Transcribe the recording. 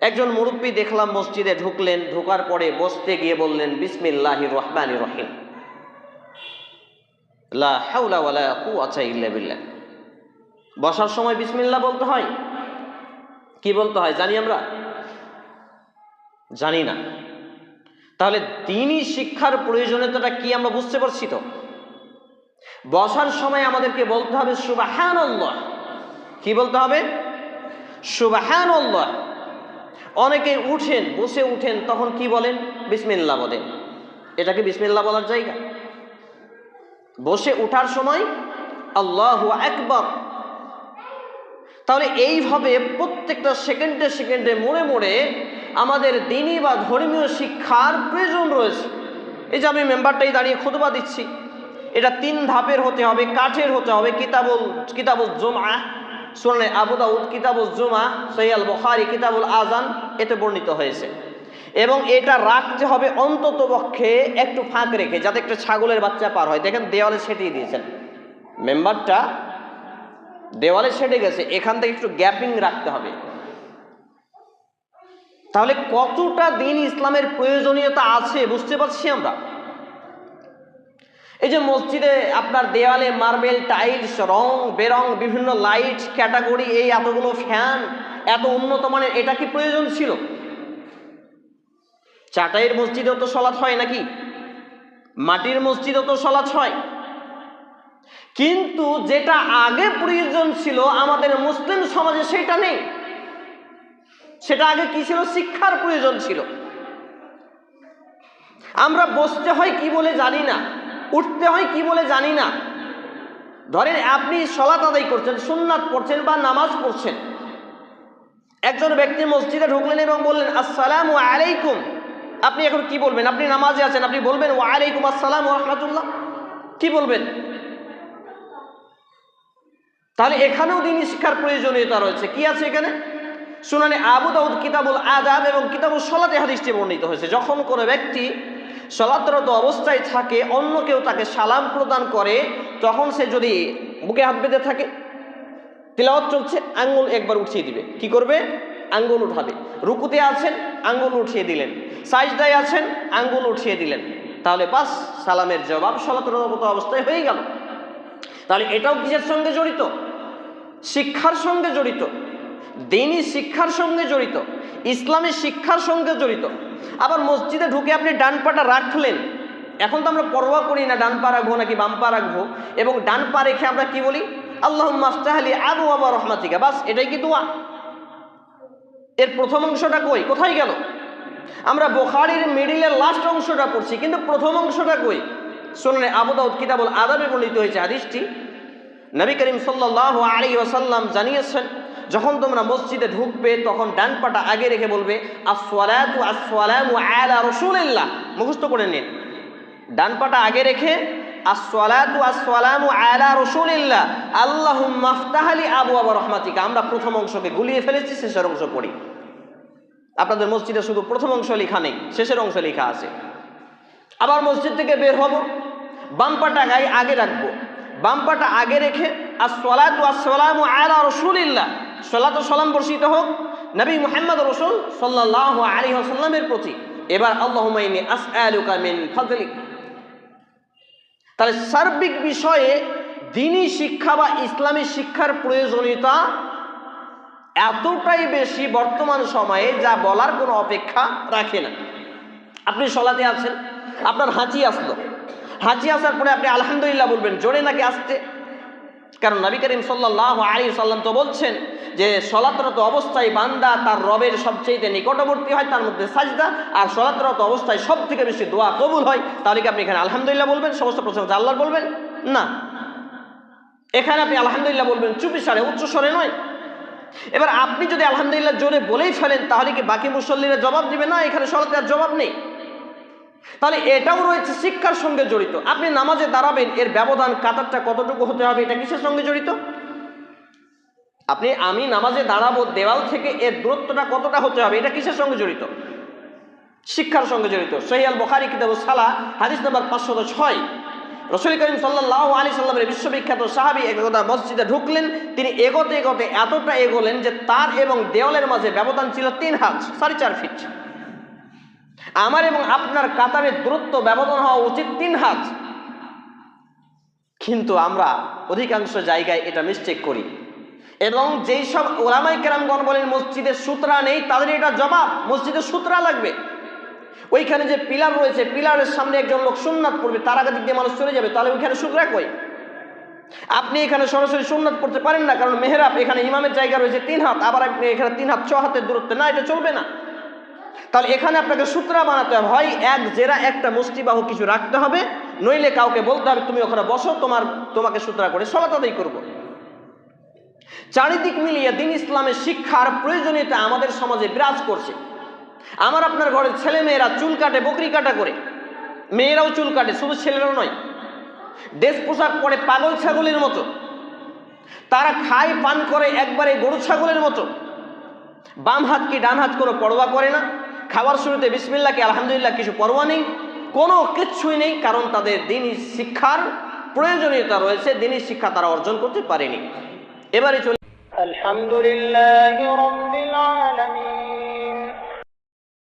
একজন মুরব্বী দেখলাম মসজিদে ঢুকলেন, ঢোকার পরে বসতে গিয়ে বললেন বিসমিল্লাহ রহমান রহিম। বসার সময় বিসমিল্লা বলতে হয়? কি বলতে হয়, জানি আমরা? জানি না। তাহলে দিনই শিক্ষার প্রয়োজনীয়তাটা কি আমরা বুঝতে পারছি তো? বসার সময় আমাদেরকে বলতে হবে সুবাহান কি বলতে হবে? সুবাহান অনেকে উঠেন, বসে উঠেন, তখন কি বলেন? বিসমিল্লা বলেন। এটাকে বিসমিল্লা বলার জায়গা। বসে ওঠার সময় আল্লাহু একবার তাহলে এইভাবে প্রত্যেকটা সেকেন্ডে সেকেন্ডে মোড়ে মোড়ে আমাদের দিনই বা ধর্মীয় শিক্ষার প্রয়োজন রয়েছে। এই যে আমি মেম্বারটাই দাঁড়িয়ে খুতবা দিচ্ছি। এটা তিন ধাপের হতে হবে, কাঠের হতে হবে, কিতাবুল কিতাবুল জমা শুনলে আবু দাউদ কিতাবুল জুমা সৈয়াল বখারি, কিতাবুল আজান এতে বর্ণিত হয়েছে। এবং এটা রাখতে হবে অন্তত পক্ষে একটু ফাঁক রেখে, যাতে একটা ছাগলের বাচ্চা পার হয়। দেখেন দেওয়ালে ছেটিয়ে দিয়েছেন। মেম্বারটা দেওয়ালে ছেটে গেছে, এখান থেকে একটু গ্যাপিং রাখতে হবে। তাহলে কতটা দিন ইসলামের প্রয়োজনীয়তা আছে বুঝতে পারছি আমরা? এই যে মসজিদে আপনার দেওয়ালে মার্বেল টাইলস, রং বেরং বিভিন্ন লাইট ক্যাটাগরি, এই এতগুলো ফ্যান, এত উন্নত মানের, এটা কি প্রয়োজন ছিল? চাটাইয়ের মসজিদেও তো সলাৎ হয় নাকি? মাটির মসজিদেও তো সলাৎ হয়। কিন্তু যেটা আগে প্রয়োজন ছিল আমাদের মুসলিম সমাজে সেটা নেই। সেটা আগে কি ছিল? শিক্ষার প্রয়োজন ছিল। আমরা বসতে হয় কি বলে জানি না। উঠতে হয় কি বলে জানি না। ধরেন আপনি সলাত আদায় করছেন, সুন্নাত পড়ছেন বা নামাজ পড়ছেন। একজন ব্যক্তি মসজিদে ঢুকলেন এবং বললেন, আসসালাম আলাইকুম। আপনি এখন কি বলবেন? আপনি নামাজে আছেন, আপনি বলবেন ও আলাইকুম আসসালাম ও রহমতুল্লাহ। কি বলবেন? তাহলে এখানেও দিনই শিক্ষার প্রয়োজনীয়তা রয়েছে। কি আছে এখানে? শুনানি আবু দাউদ কিতাবুল আদাব এবং কিতাবুল সলাতে হাদিসটি বর্ণিত হয়েছে। যখন কোনো ব্যক্তি সলাতরত অবস্থায় থাকে, অন্য কেউ তাকে সালাম প্রদান করে, তখন সে যদি বুকে হাত বেঁধে থাকে, তিলাওয়াত চলছে, আঙ্গুল একবার উঠিয়ে দিবে। কি করবে? আঙ্গুল উঠাবে। রুকুতে আছেন, আঙ্গুল উঠিয়ে দিলেন। সাইজদায় আছেন, আঙ্গুল উঠিয়ে দিলেন। তাহলে বাস, সালামের জবাব সলাতরত অবস্থায় হয়ে গেল। তাহলে এটাও কিসের সঙ্গে জড়িত? শিক্ষার সঙ্গে জড়িত। দিনই শিক্ষার সঙ্গে জড়িত। ইসলামী শিক্ষার সঙ্গে জড়িত। আবার মসজিদে ঢুকে আপনি ডান পাটা রাখলেন। এখন তো আমরা পরোয়া করি না, ডান পা রাখব নাকি বাম পা রাখব? এবং ডান পা রেখে আমরা কি বলি? আল্লাহ মাস্তাহালি আবু আবা রহমাতিকা। বাস, এটাই কি দোয়া? এর প্রথম অংশটা কই? কোথায় গেল? আমরা বোখারির মিডিলের লাস্ট অংশটা পড়ছি, কিন্তু প্রথম অংশটা কই? শুনলে আবু দাউদ কিতাবুল আদাবে বর্ণিত হয়েছে হাদিসটি। নবী করিম সাল্লাহ আলী ওসাল্লাম জানিয়েছেন যখন তোমরা মসজিদে ঢুকবে, তখন ডান পাটা আগে রেখে বলবে রাসূলিল্লাহ। মুখস্থ করে নিন। ডান পাটা আগে রেখে রহমাতিকা। আমরা প্রথম অংশকে গুলিয়ে ফেলেছি, শেষের অংশ পড়ি। আপনাদের মসজিদে শুধু প্রথম অংশ লেখা নেই, শেষের অংশ লেখা আছে। আবার মসজিদ থেকে বের হব। বাম পাটা গায়ে আগে রাখব। বাম পাটা আগে রেখে আর সলাতু আসসালাম আলা রসুলিল্লাহ। সলাত সালাম বর্ষিত হোক। নবী মুহাম্মদ রসুল সাল্লাহ আলী আসাল্লামের প্রতি। এবার আল্লাহ আসআলুকা মিন ফাদলিক। তাহলে সার্বিক বিষয়ে দিনী শিক্ষা বা ইসলামী শিক্ষার প্রয়োজনীয়তা এতটাই বেশি বর্তমান সময়ে যা বলার কোনো অপেক্ষা রাখে না। আপনি সলাতে আছেন, আপনার হাঁচি আসলো। হাঁচি আসার পরে আপনি আলহামদুলিল্লাহ বলবেন, জোরে নাকি আসতে কারণ নবী করিম সাল্লাহ আলী সাল্লাম তো বলছেন যে সলাতরত অবস্থায় বান্দা তার রবের সবচেয়ে নিকটবর্তী হয়, তার মধ্যে সাজদা, আর সলাতরত অবস্থায় সব থেকে বেশি দোয়া কবুল হয়। তাহলে কি আপনি এখানে আলহামদুলিল্লাহ বলবেন? সমস্ত প্রশংসা আল্লাহর বলবেন? না। এখানে আপনি আলহামদুলিল্লাহ বলবেন চুপি স্বরে উচ্চ স্বরে নয়। এবার আপনি যদি আলহামদুলিল্লাহ জোরে বলেই ফেলেন, তাহলে কি বাকি মুসল্লিরা জবাব দিবে? না, এখানে সলাতে আর জবাব নেই। তাহলে এটাও রয়েছে শিক্ষার সঙ্গে জড়িত। আপনি নামাজে দাঁড়াবেন, এর ব্যবধান কাতারটা কতটুকু হতে হবে, এটা কিসের সঙ্গে জড়িত? আপনি, আমি নামাজে দাঁড়াবো, দেওয়াল থেকে এর দূরত্বটা কতটা হতে হবে, এটা কিসের সঙ্গে জড়িত? শিক্ষার সঙ্গে জড়িত। সহিয়াল বখারি কিতাব সালা হাদিস নাম্বার পাঁচশত ছয়। রসুল করিম সাল্লাহ আলী সাল্লামের বিশ্ববিখ্যাত সাহাবি একদা মসজিদে ঢুকলেন, তিনি এগোতে এগোতে এতটা এগোলেন যে তার এবং দেওয়ালের মাঝে ব্যবধান ছিল তিন হাত, সাড়ে চার ফিট। আমার এবং আপনার কাতারের দূরত্ব ব্যবধান হওয়া উচিত তিন হাত। কিন্তু আমরা অধিকাংশ জায়গায় এটা মিস্টেক করি। এবং যেই সব ওলামাই কেরামগণ বলেন, মসজিদের সূত্রা নেই তাদের এটা জবাব। মসজিদের সূত্রা লাগবে। ওইখানে যে পিলার রয়েছে, পিলারের সামনে একজন লোক সুন্নাত পড়বে, তার আগে দিক দিয়ে মানুষ চলে যাবে, তাহলে ওইখানে সূত্রা কই? আপনি এখানে সরাসরি সুন্নাত পড়তে পারেন না, কারণ মেহরাব এখানে ইমামের জায়গা রয়েছে তিন হাত, আবার আপনি এখানে তিন হাত, ছ হাতের দূরত্বে। না, এটা চলবে না। তাহলে এখানে আপনাকে সূত্রা বানাতে হবে হয়, এক জেরা, একটা মুষ্টিবাহু কিছু রাখতে হবে। নইলে কাউকে বলতে হবে, তুমি ওখানে বসো, তোমার, তোমাকে সূত্রা করে সলাত আদায় করব। চারিদিক মিলিয়ে দিন ইসলামের শিক্ষার প্রয়োজনীয়তা আমাদের সমাজে বিরাজ করছে। আমার আপনার ঘরের ছেলে মেয়েরা চুল কাটে, বকরি কাটা করে। মেয়েরাও চুল কাটে, শুধু ছেলেরাও নয়, দেশ পোশাক পরে পাগল ছাগলের মতো। তারা খায়, পান করে, একবারে গরু ছাগলের মতো। বাম হাত কি ডান হাত কোনো পরোয়া করে না? খাবার শুরুতে বিসমিল্লা কি আলহামদুলিল্লাহ কিছু পরোয়া নেই, কোনো কিচ্ছুই নেই, কারণ তাদের দিনই শিক্ষার প্রয়োজনীয়তা রয়েছে, দিনই শিক্ষা তারা অর্জন করতে পারেনি। এবারে চলে আলহামদুলিল্লাহ